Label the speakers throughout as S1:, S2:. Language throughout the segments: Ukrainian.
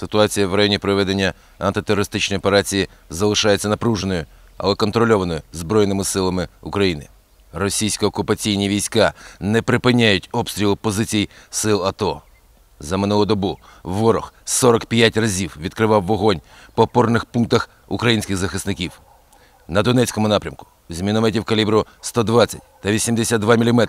S1: Ситуація в районі проведення антитерористичної операції залишається напруженою, але контрольованою Збройними силами України. Російські окупаційні війська не припиняють обстрілу позицій сил АТО. За минулу добу ворог 45 разів відкривав вогонь по опорних пунктах українських захисників. На Донецькому напрямку з мінометів калібру 120 та 82 мм,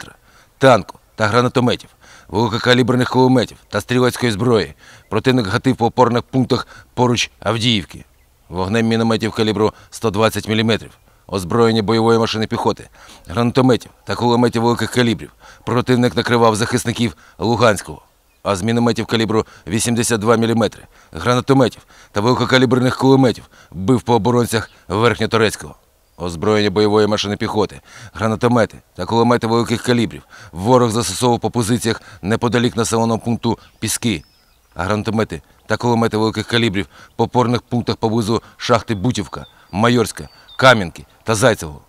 S1: танку та гранатометів, великокаліберних кулеметів та стрілецької зброї противник гатив по опорних пунктах поруч Авдіївки. Вогнем мінометів калібру 120 мм, озброєння бойової машини піхоти, гранатометів та кулеметів великих калібрів противник накривав захисників Луганського а з мінометів калібру 82 мм, гранатометів та великокаліберних кулеметів бив по оборонцях Верхньоторецького. Озброєння бойової машини піхоти, гранатомети та кулемети великих калібрів ворог застосовував по позиціях неподалік населеного пункту Піски, а гранатомети та кулемети великих калібрів по опорних пунктах поблизу шахти Бутівка, Майорська, Кам'янки та Зайцевого.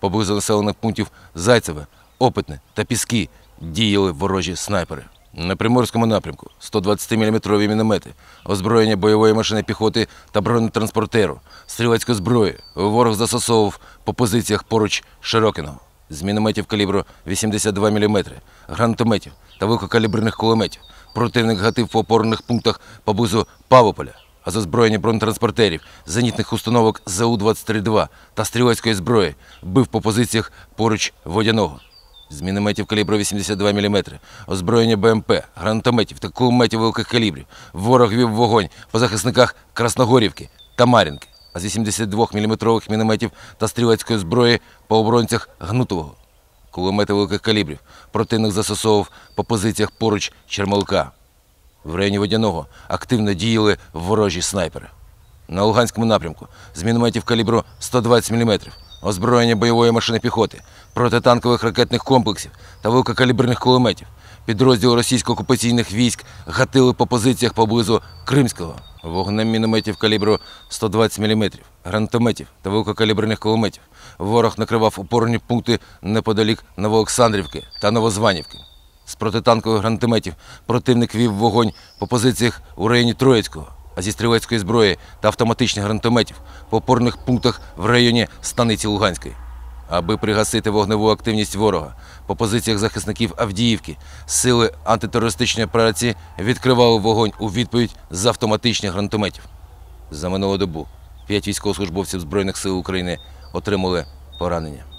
S1: Поблизу населених пунктів Зайцеве, Опитне та Піски діяли ворожі снайпери. На Приморському напрямку 120-мм міномети, озброєння бойової машини піхоти та бронетранспортеру, стрілецьку зброю ворог застосовував по позиціях поруч Широкиного. З мінометів калібру 82 мм, гранатометів та великокаліберних кулеметів противник гатив по опорних пунктах поблизу Павополя, а з озброєння бронетранспортерів, зенітних установок ЗУ-23-2 та стрілецької зброї бив по позиціях поруч Водяного. З мінометів калібру 82 мм, озброєння БМП, гранатометів та кулеметів великих калібрів. Ворог вів вогонь по захисниках Красногорівки та Мар'їнки, а з 82 мм мінометів та стрілецької зброї по оборонцях Гнутового. Кулемети великих калібрів противник застосовував по позиціях поруч Чермалка. В районі Водяного активно діяли ворожі снайпери. На Луганському напрямку з мінометів калібру 120 мм, озброєння бойової машини піхоти, протитанкових ракетних комплексів та великокаліберних кулеметів. Підрозділи російсько-окупаційних військ гатили по позиціях поблизу Кримського. Вогнем мінометів калібру 120 мм, гранатометів та великокаліберних кулеметів. Ворог накривав опорні пункти неподалік Новоолександрівки та Новозванівки. З протитанкових гранатометів противник вів вогонь по позиціях у районі Троїцького, а зі стрілецької зброї та автоматичних гранатометів по опорних пунктах в районі Станиці Луганської. Аби пригасити вогневу активність ворога по позиціях захисників Авдіївки, сили антитерористичної операції відкривали вогонь у відповідь з автоматичних гранатометів. За минулу добу п'ять військовослужбовців Збройних сил України отримали поранення.